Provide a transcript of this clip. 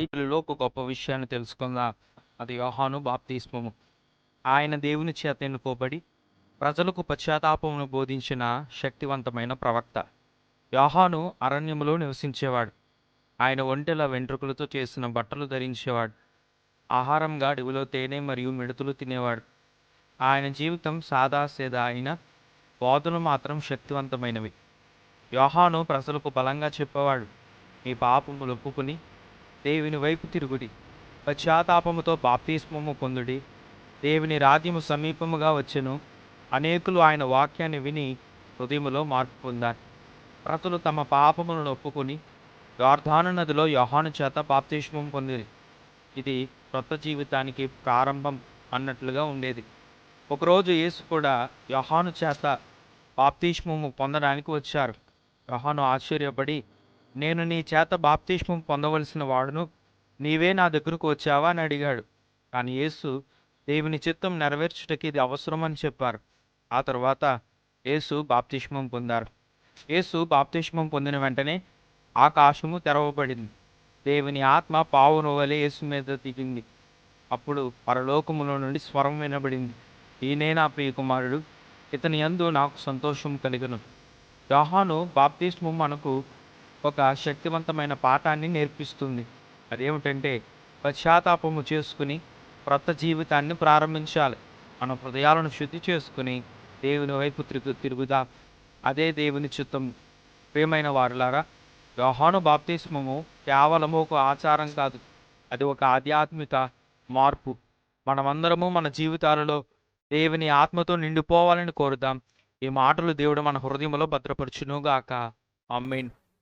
బైబిల్లో ఒక గొప్ప విషయాన్ని తెలుసుకుందాం. అది యోహాను బాప్తిస్మము. ఆయన దేవుని చేత ఎన్నుకోబడి ప్రజలకు పశ్చాత్తాపమును బోధించిన శక్తివంతమైన ప్రవక్త. యోహాను అరణ్యములో నివసించేవాడు. ఆయన ఒంటెల వెంట్రుకలతో చేసిన బట్టలు ధరించేవాడు. ఆహారంగా అడవిలో తేనె మరియు మిడతలు తినేవాడు. ఆయన జీవితం సాదాసేదా అయిన బోధలు మాత్రం శక్తివంతమైనవి. యోహాను ప్రజలకు బలంగా చెప్పేవాడు. మీ పాపములు ఒప్పుకుని దేవుని వైపు తిరుగుడి. పశ్చాత్తాపముతో బాప్తిస్మము పొందుడి. దేవుని రాజ్యము సమీపముగా వచ్చెను. అనేకులు ఆయన వాక్యాన్ని విని హృదయములో మార్పు పొందారు. ప్రతులు తమ పాపములను ఒప్పుకొని యోర్ధాను నదిలో యోహాను చేత బాప్తిస్మం పొందింది ఇది కొత్త జీవితానికి ప్రారంభం అన్నట్లుగా ఉండేది. ఒకరోజు యేసు కూడా యోహాను చేత బాప్తిస్మము పొందడానికి వచ్చారు. యోహాను ఆశ్చర్యపడి నేను నీ చేత బాప్తిష్మం పొందవలసిన వాడును. నీవే నా దగ్గరకు వచ్చావా అని అడిగాడు. కానీ యేసు దేవుని చిత్తం నెరవేర్చుటకి ఇది అవసరమని చెప్పారు. ఆ తర్వాత యేసు బాప్తిష్మం పొందారు. యేసు బాప్తిష్మం పొందిన వెంటనే ఆకాశము తెరవబడింది. దేవుని ఆత్మ పావును వలె యేసు మీద దిగింది అప్పుడు పరలోకములో నుండి స్వరం వినబడింది. ఈయనే నా ప్రియకుమారుడు ఇతని యందు నాకు సంతోషం కలిగను. యోహాను బాప్తిస్మం మనకు ఒక శక్తివంతమైన పాఠాన్ని నేర్పిస్తుంది. అదేమిటంటే పశ్చాత్తాపము చేసుకుని క్రొత్త జీవితాన్ని ప్రారంభించాలి. మన హృదయాలను శుద్ధి చేసుకుని దేవుని వైపు తిరుగు తిరుగుదా? అదే దేవుని చిత్తం. ప్రియమైన వారులారా వ్యవహాను బాప్తిస్మము కేవలము ఒక ఆచారం కాదు. అది ఒక ఆధ్యాత్మిక మార్పు. మనమందరము మన జీవితాలలో దేవుని ఆత్మతో నిండిపోవాలని కోరుదాం. ఈ మాటలు దేవుడు మన హృదయంలో భద్రపరచునుగాక. అమ్మేన్